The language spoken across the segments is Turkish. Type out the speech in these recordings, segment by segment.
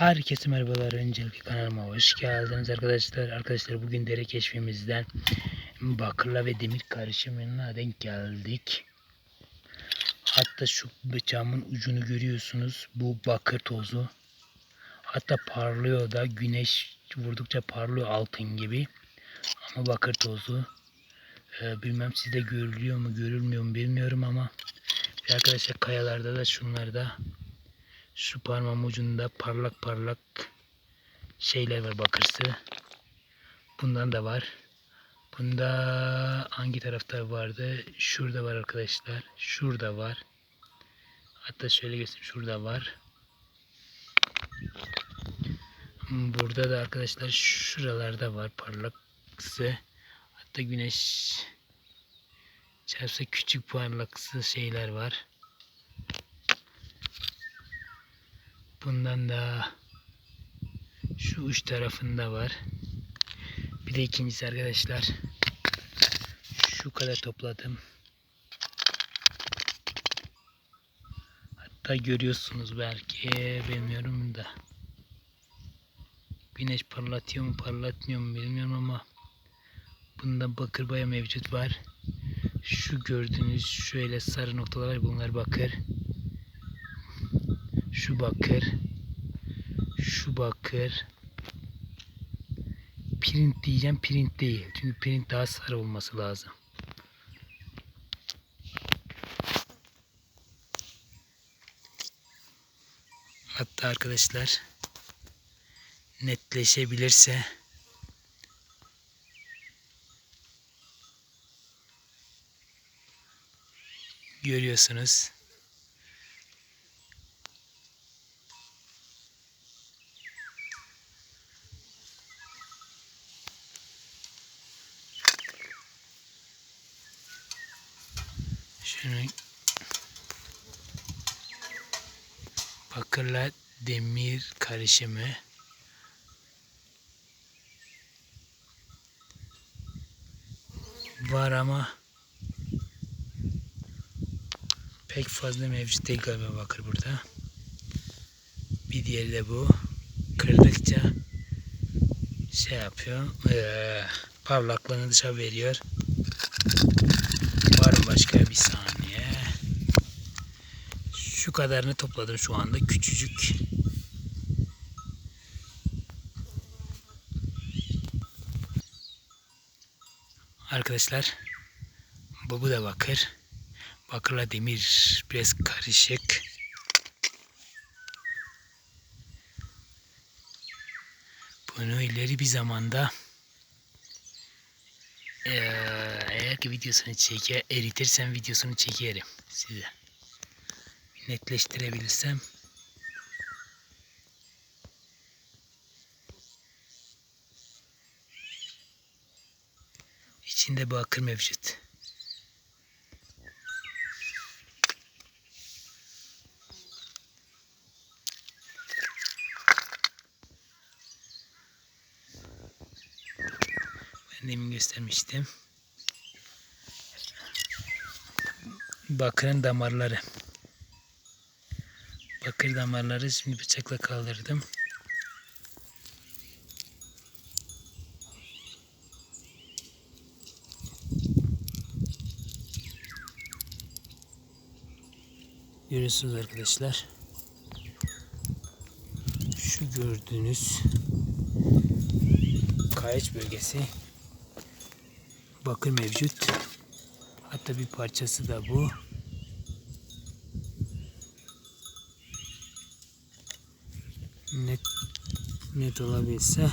Herkese merhabalar. Öncelikle kanalıma hoş geldiniz arkadaşlar. Arkadaşlar bugün dere keşfimizden bakırla ve demir karışımına denk geldik. Hatta şu bıçağımın ucunu görüyorsunuz. Bu bakır tozu. Hatta parlıyor da güneş vurdukça parlıyor altın gibi. Ama bakır tozu. Ee, bilmem sizde görülüyor mu görülmüyor mu bilmiyorum ama arkadaşlar kayalarda da şunlarda şu parmağım ucunda parlak parlak şeyler var bakırsı. Bundan da var. Bunda hangi tarafta vardı? Şurada var arkadaşlar. Şurada var. Hatta şöyle göstereyim. Şurada var. Burada da arkadaşlar şuralarda var parlaksı. Hatta güneş çarpsa küçük parlaksı şeyler var. Bundan da şu uç tarafında var. Bir de ikincisi arkadaşlar. Şu kadar topladım. Hatta görüyorsunuz belki bilmiyorum da. Güneş parlatıyor mu parlatmıyor mu bilmiyorum ama bunda bakır baya mevcut var. Şu gördüğünüz şöyle sarı noktalar bunlar bakır. Şu bakır. Şu bakır. Print diyeceğim. Print değil. Çünkü print daha sarı olması lazım. Hatta arkadaşlar netleşebilirse görüyorsunuz. Şunu bakırla demir karışımı var ama pek fazla mevcut değil galiba bakır burada. Bir diğeri de bu. Kırdıkça şey yapıyor. Ee, parlaklığını dışa veriyor. Başka bir saniye. Şu kadarını topladım şu anda. Küçücük. Arkadaşlar bu, bu da bakır. Bakırla demir biraz karışık. Bunu ileri bir zamanda eğer ki videosunu çeke eritirsem videosunu çekerim size. Netleştirebilirsem. İçinde bakır mevcut. Demin göstermiştim. Bakırın damarları. Bakır damarları şimdi bıçakla kaldırdım. Görüyorsunuz arkadaşlar. Şu gördüğünüz kayaç bölgesi bakır mevcut. Hatta bir parçası da bu. Net net olabilse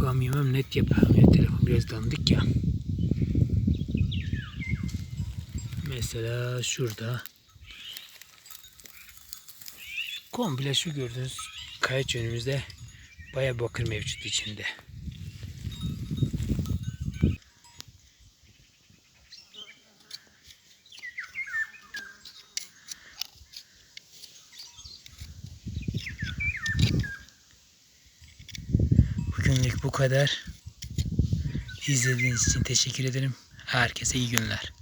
kamyonum net yapamıyor. Telefon biraz dandik ya. Mesela şurada komple şu gördüğünüz kayaç önümüzde baya bakır mevcut içinde. Bugünlük bu kadar. İzlediğiniz için teşekkür ederim. Herkese iyi günler.